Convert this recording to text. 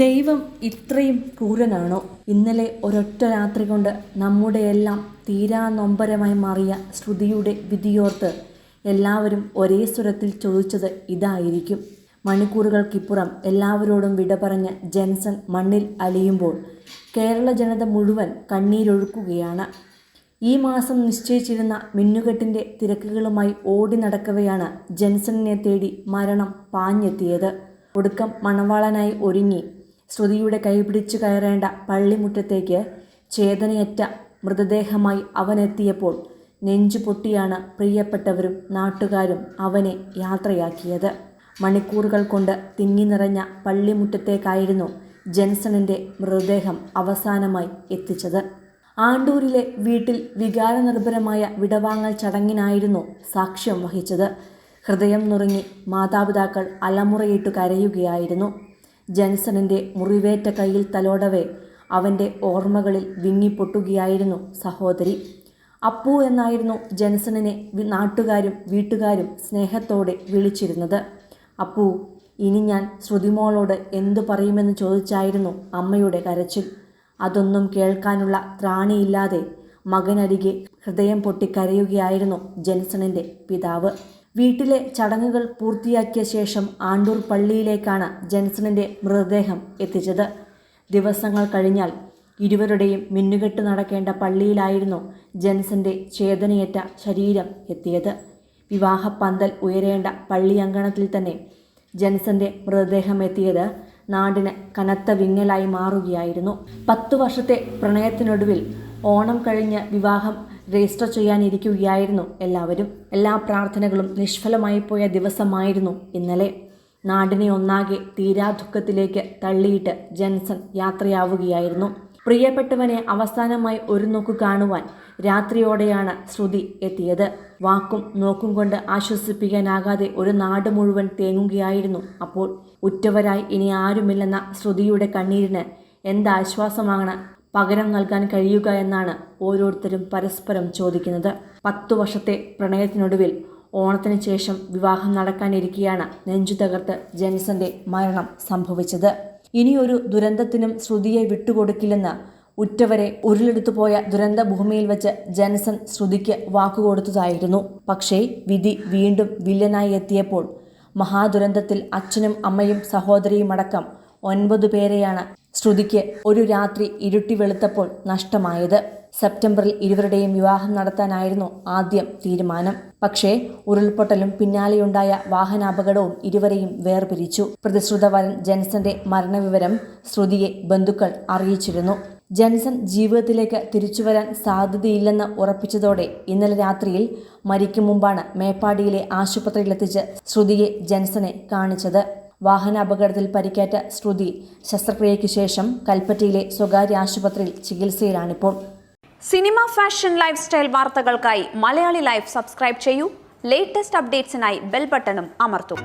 ദൈവം ഇത്രയും ക്രൂരനാണോ? ഇന്നലെ ഒരൊറ്റ രാത്രി കൊണ്ട് നമ്മുടെ എല്ലാം തീരാ നൊമ്പരമായി മാറിയ ശ്രുതിയുടെ വിധിയോർത്ത് എല്ലാവരും ഒരേ സ്വരത്തിൽ ചോദിച്ചത് ഇതായിരിക്കും. മണിക്കൂറുകൾക്കിപ്പുറം എല്ലാവരോടും വിട പറഞ്ഞ് ജെൻസൺ മണ്ണിൽ അലിയുമ്പോൾ കേരള ജനത മുഴുവൻ കണ്ണീരൊഴുക്കുകയാണ്. ഈ മാസം നിശ്ചയിച്ചിരുന്ന മിന്നുകെട്ടിന്റെ തിരക്കുകളുമായി ഓടി നടക്കവെയാണ് ജെൻസണിനെ തേടി മരണം പാഞ്ഞെത്തിയത്. ഒടുക്കം മണവാളനായി ഒരുങ്ങി ശ്രുതിയുടെ കൈപിടിച്ചു കയറേണ്ട പള്ളിമുറ്റത്തേക്ക് ചേതനയറ്റ മൃതദേഹമായി അവനെത്തിയപ്പോൾ നെഞ്ചു പൊട്ടിയാണ് പ്രിയപ്പെട്ടവരും നാട്ടുകാരും അവനെ യാത്രയാക്കിയത്. മണിക്കൂറുകൾ കൊണ്ട് തിങ്ങി നിറഞ്ഞ പള്ളിമുറ്റത്തേക്കായിരുന്നു ജെൻസണിന്റെ മൃതദേഹം അവസാനമായി എത്തിച്ചത്. ആണ്ടൂരിലെ വീട്ടിൽ വികാരനിർഭരമായ വിടവാങ്ങൽ ചടങ്ങിനായിരുന്നു സാക്ഷ്യം വഹിച്ചത്. ഹൃദയം നുറുങ്ങി മാതാപിതാക്കൾ അലമുറയിട്ടു കരയുകയായിരുന്നു. ജൻസണിന്റെ മുറിവേറ്റ കയ്യിൽ തലോടവേ അവന്റെ ഓർമ്മകളിൽ വിങ്ങിപ്പൊട്ടുകയായിരുന്നു സഹോദരി. അപ്പു എന്നായിരുന്നു ജൻസണിനെ നാട്ടുകാരും വീട്ടുകാരും സ്നേഹത്തോടെ വിളിച്ചിരുന്നത്. അപ്പു ഇനി ഞാൻ ശ്രുതിമോളോട് എന്തു പറയുമെന്ന് ചോദിച്ചായിരുന്നു അമ്മയുടെ കരച്ചിൽ. അതൊന്നും കേൾക്കാനുള്ള ത്രാണിയില്ലാതെ മകനരികെ ഹൃദയം പൊട്ടിക്കരയുകയായിരുന്നു ജെൻസണിന്റെ പിതാവ്. വീട്ടിലെ ചടങ്ങുകൾ പൂർത്തിയാക്കിയ ശേഷം ആണ്ടൂർ പള്ളിയിലേക്കാണ് ജെൻസണിന്റെ മൃതദേഹം എത്തിച്ചത്. ദിവസങ്ങൾ കഴിഞ്ഞാൽ ഇരുവരുടെയും മിന്നുകെട്ട് നടക്കേണ്ട പള്ളിയിലായിരുന്നു ജെൻസന്റെ ചേതനയേറ്റ ശരീരം എത്തിയത്. വിവാഹപ്പന്തൽ ഉയരേണ്ട പള്ളി അങ്കണത്തിൽ തന്നെ ജെൻസന്റെ മൃതദേഹം എത്തിയത് നാടിന് കനത്ത വിങ്ങലായി മാറുകയായിരുന്നു. പത്തു വർഷത്തെ പ്രണയത്തിനൊടുവിൽ ഓണം കഴിഞ്ഞ് വിവാഹം രജിസ്റ്റർ ചെയ്യാനിരിക്കുകയായിരുന്നു എല്ലാവരും. എല്ലാ പ്രാർത്ഥനകളും നിഷ്ഫലമായി പോയ ദിവസമായിരുന്നു ഇന്നലെ. നാടിനെ ഒന്നാകെ തീരാ ദുഃഖത്തിലേക്ക് തള്ളിയിട്ട് ജെൻസൺ യാത്രയാവുകയായിരുന്നു. പ്രിയപ്പെട്ടവനെ അവസാനമായി ഒരു നോക്ക് കാണുവാൻ രാത്രിയോടെയാണ് ശ്രുതി എത്തിയത്. വാക്കും നോക്കും കൊണ്ട് ആശ്വസിപ്പിക്കാനാകാതെ ഒരു നാട് മുഴുവൻ തേങ്ങുകയായിരുന്നു അപ്പോൾ. ഉറ്റവരായി ഇനി ആരുമില്ലെന്ന ശ്രുതിയുടെ കണ്ണീരിന് എന്താശ്വാസമാണ് പകരം നൽകാൻ കഴിയുക എന്നാണ് ഓരോരുത്തരും പരസ്പരം ചോദിക്കുന്നത്. പത്തു വർഷത്തെ പ്രണയത്തിനൊടുവിൽ ഓണത്തിന് ശേഷം വിവാഹം നടക്കാനിരിക്കെയാണ് നെഞ്ചു തകർത്ത് ജെൻസന്റെ മരണം സംഭവിച്ചത്. ഇനിയൊരു ദുരന്തത്തിനും ശ്രുതിയെ വിട്ടുകൊടുക്കില്ലെന്ന് ഉറ്റവരെ ഉരുളെടുത്തു പോയ ദുരന്ത ഭൂമിയിൽ വെച്ച് ജെൻസൺ ശ്രുതിക്ക് വാക്കുകൊടുത്തതായിരുന്നു പക്ഷേ വിധി വീണ്ടും വില്ലനായി എത്തിയപ്പോൾ മഹാദുരന്തത്തിൽ അച്ഛനും അമ്മയും സഹോദരിയും അടക്കം ഒൻപത് പേരെയാണ് ശ്രുതിക്ക് ഒരു രാത്രി ഇരുട്ടി വെളുത്തപ്പോൾ നഷ്ടമായത്. സെപ്റ്റംബറിൽ ഇരുവരുടെയും വിവാഹം നടത്താനായിരുന്നു ആദ്യം തീരുമാനം. പക്ഷേ ഉരുൾപൊട്ടലും പിന്നാലെയുണ്ടായ വാഹനാപകടവും ഇരുവരെയും വേർപിരിച്ചു. പ്രതിശ്രുത വരൻ ജെൻസന്റെ മരണവിവരം ശ്രുതിയെ ബന്ധുക്കൾ അറിയിച്ചിരുന്നു. ജെൻസൺ ജീവിതത്തിലേക്ക് തിരിച്ചുവരാൻ സാധ്യതയില്ലെന്ന് ഉറപ്പിച്ചതോടെ ഇന്നലെ രാത്രിയിൽ മരിക്കും മുമ്പാണ് മേപ്പാടിയിലെ ആശുപത്രിയിലെത്തിച്ച് ശ്രുതിയെ ജെൻസനെ കാണിച്ചത്. വാഹന അപകടത്തിൽ പരിക്കേറ്റ ശ്രുതി ശസ്ത്രക്രിയയ്ക്ക് ശേഷം കൽപ്പറ്റയിലെ സ്വകാര്യ ആശുപത്രിയിൽ ചികിത്സയിലാണിപ്പോൾ. സിനിമ ഫാഷൻ ലൈഫ് സ്റ്റൈൽ വാർത്തകൾക്കായി മലയാളി ലൈഫ് സബ്സ്ക്രൈബ് ചെയ്യൂ. ലേറ്റസ്റ്റ് അപ്ഡേറ്റ്സിനായി ബെൽ ബട്ടണും അമർത്തും.